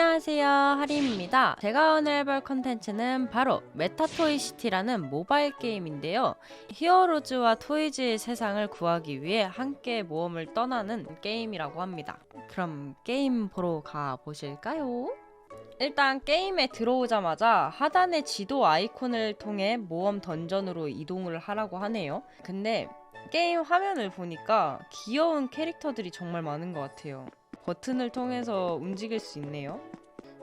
안녕하세요. 하림입니다. 제가 오늘 해볼 컨텐츠는 바로 메타토이시티라는 모바일 게임인데요. 히어로즈와 토이즈의 세상을 구하기 위해 함께 모험을 떠나는 게임이라고 합니다. 그럼 게임 보러 가보실까요? 일단 게임에 들어오자마자 하단의 지도 아이콘을 통해 모험 던전으로 이동을 하라고 하네요. 근데 게임 화면을 보니까 귀여운 캐릭터들이 정말 많은 것 같아요 버튼을 통해서 움직일 수 있네요.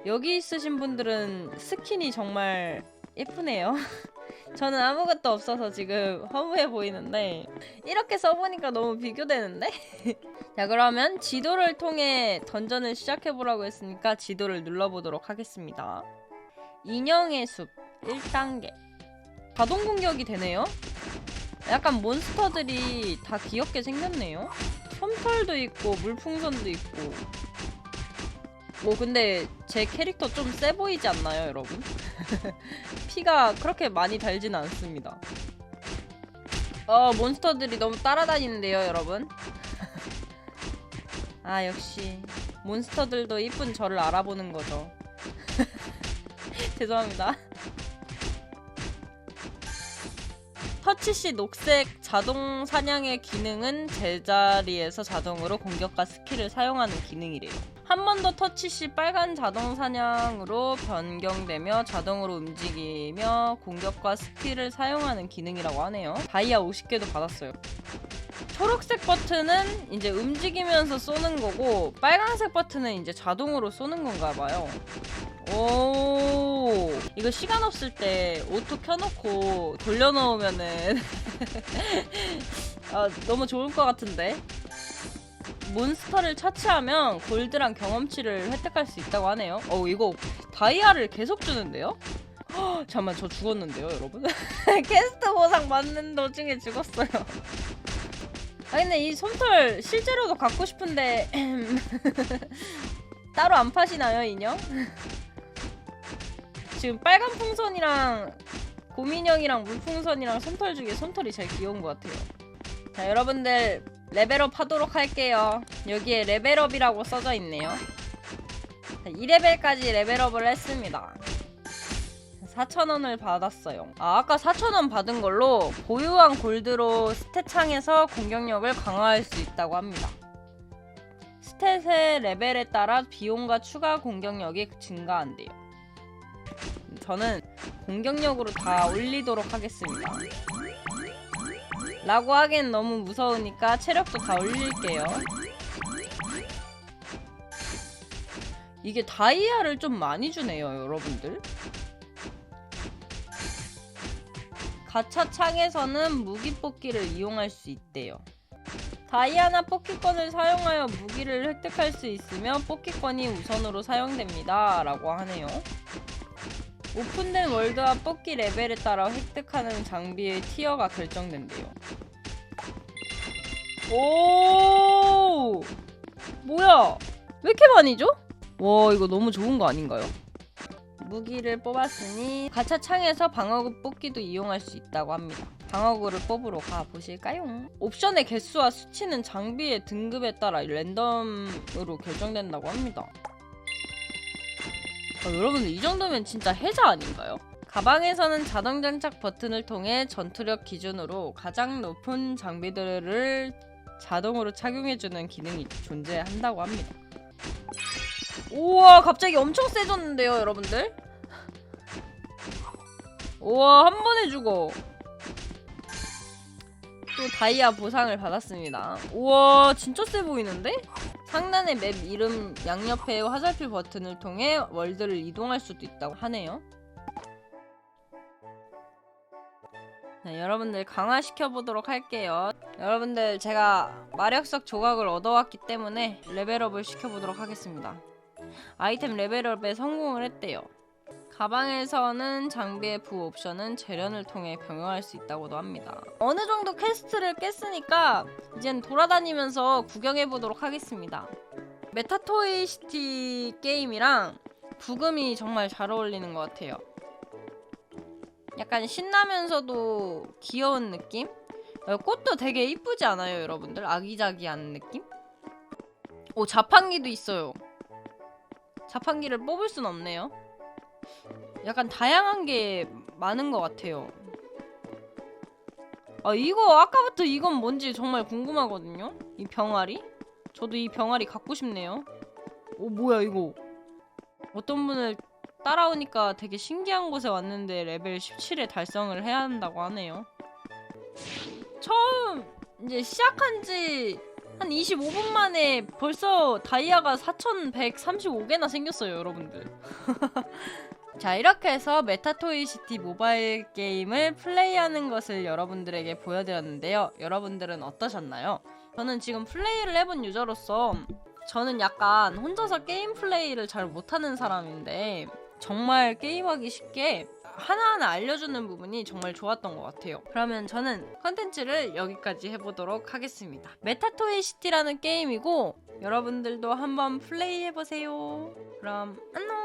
여기 있으신 분들은 스킨이 정말 예쁘네요. 저는 아무것도 없어서 지금 허무해 보이는데 이렇게 써보니까 너무 비교되는데? 자 그러면 지도를 통해 던전을 시작해보라고 했으니까 지도를 눌러보도록 하겠습니다. 인형의 숲 1단계 자동 공격이 되네요. 약간 몬스터들이 다 귀엽게 생겼네요. 솜털도 있고 물풍선도 있고. 뭐 근데 제 캐릭터 좀 세 보이지 않나요 여러분? 피가 그렇게 많이 달진 않습니다. 어 몬스터들이 너무 따라다니는데요 여러분? 아 역시. 몬스터들도 이쁜 저를 알아보는 거죠. 죄송합니다 터치시 녹색 자동 사냥의 기능은 제자리에서 자동으로 공격과 스킬을 사용하는 기능이래요. 한 번 더 터치 시 빨간 자동 사냥으로 변경되며 자동으로 움직이며 공격과 스킬을 사용하는 기능이라고 하네요. 다이아 50개도 받았어요. 초록색 버튼은 이제 움직이면서 쏘는 거고 빨간색 버튼은 이제 자동으로 쏘는 건가 봐요. 오. 이거 시간 없을 때 오토 켜놓고 돌려놓으면은 아, 너무 좋을 것 같은데? 몬스터를 처치하면 골드랑 경험치를 획득할 수 있다고 하네요. 어 이거 다이아를 계속 주는데요? 헉, 잠깐만 저 죽었는데요 여러분? 캐스트 보상 받는 도중에 죽었어요. 아 근데 이 솜털 실제로도 갖고 싶은데 따로 안 파시나요 인형? 지금 빨간 풍선이랑 고민형이랑 물풍선이랑 솜털 중에 솜털이 제일 귀여운 것 같아요. 자, 여러분들 레벨업 하도록 할게요. 여기에 레벨업이라고 써져 있네요. 자, 2레벨까지 레벨업을 했습니다. 4,000원을 받았어요. 아, 아까 4,000원 받은 걸로 보유한 골드로 스탯 창에서 공격력을 강화할 수 있다고 합니다. 스탯의 레벨에 따라 비용과 추가 공격력이 증가한대요. 저는 공격력으로 다 올리도록 하겠습니다. 라고 하기엔 너무 무서우니까 체력도 다 올릴게요. 이게 다이아를 좀 많이 주네요, 여러분들. 가차 창에서는 무기 뽑기를 이용할 수 있대요. 다이아나 뽑기권을 사용하여 무기를 획득할 수 있으며 뽑기권이 우선으로 사용됩니다. 라고 하네요. 오픈된 월드와 뽑기 레벨에 따라 획득하는 장비의 티어가 결정된대요. 오! 뭐야? 왜 이렇게 많이 줘? 와, 이거 너무 좋은 거 아닌가요? 무기를 뽑았으니 가차 창에서 방어구 뽑기도 이용할 수 있다고 합니다. 방어구를 뽑으러 가 보실까요? 옵션의 개수와 수치는 장비의 등급에 따라 랜덤으로 결정된다고 합니다. 어, 여러분들 이 정도면 진짜 해자 아닌가요? 가방에서는 자동 장착 버튼을 통해 전투력 기준으로 가장 높은 장비들을 자동으로 착용해주는 기능이 존재한다고 합니다. 우와 갑자기 엄청 세졌는데요 여러분들? 우와 한 번에 죽어 또 다이아 보상을 받았습니다 우와 진짜 세 보이는데? 상단의 맵 이름 양옆에 화살표 버튼을 통해 월드를 이동할 수도 있다고 하네요. 네, 여러분들 강화시켜 보도록 할게요. 여러분들 제가 마력석 조각을 얻어왔기 때문에 레벨업을 시켜보도록 하겠습니다. 아이템 레벨업에 성공을 했대요. 가방에서는 장비의 부 옵션은 재련을 통해 병용할 수 있다고도 합니다. 어느 정도 퀘스트를 깼으니까 이젠 돌아다니면서 구경해 보도록 하겠습니다. 메타토이 시티 게임이랑 부금이 정말 잘 어울리는 것 같아요. 약간 신나면서도 귀여운 느낌? 어, 꽃도 되게 이쁘지 않아요, 여러분들? 아기자기한 느낌? 오, 자판기도 있어요. 자판기를 뽑을 순 없네요. 약간 다양한 게 많은 것 같아요. 아 이거 아까부터 이건 뭔지 정말 궁금하거든요. 이 병아리? 저도 이 병아리 갖고 싶네요. 오 뭐야 이거? 어떤 분을 따라오니까 되게 신기한 곳에 왔는데 레벨 17에 달성을 해야 한다고 하네요. 처음 이제 시작한 지 한 25분 만에 벌써 다이아가 4135개나 생겼어요, 여러분들. 자, 이렇게 해서 메타토이시티 모바일 게임을 플레이하는 것을 여러분들에게 보여드렸는데요. 여러분들은 어떠셨나요? 저는 지금 플레이를 해본 유저로서 저는 약간 혼자서 게임 플레이를 잘 못하는 사람인데 정말 게임하기 쉽게 하나하나 알려주는 부분이 정말 좋았던 것 같아요. 그러면 저는 컨텐츠를 여기까지 해보도록 하겠습니다. 메타토이 시티라는 게임이고 여러분들도 한번 플레이해보세요. 그럼 안녕!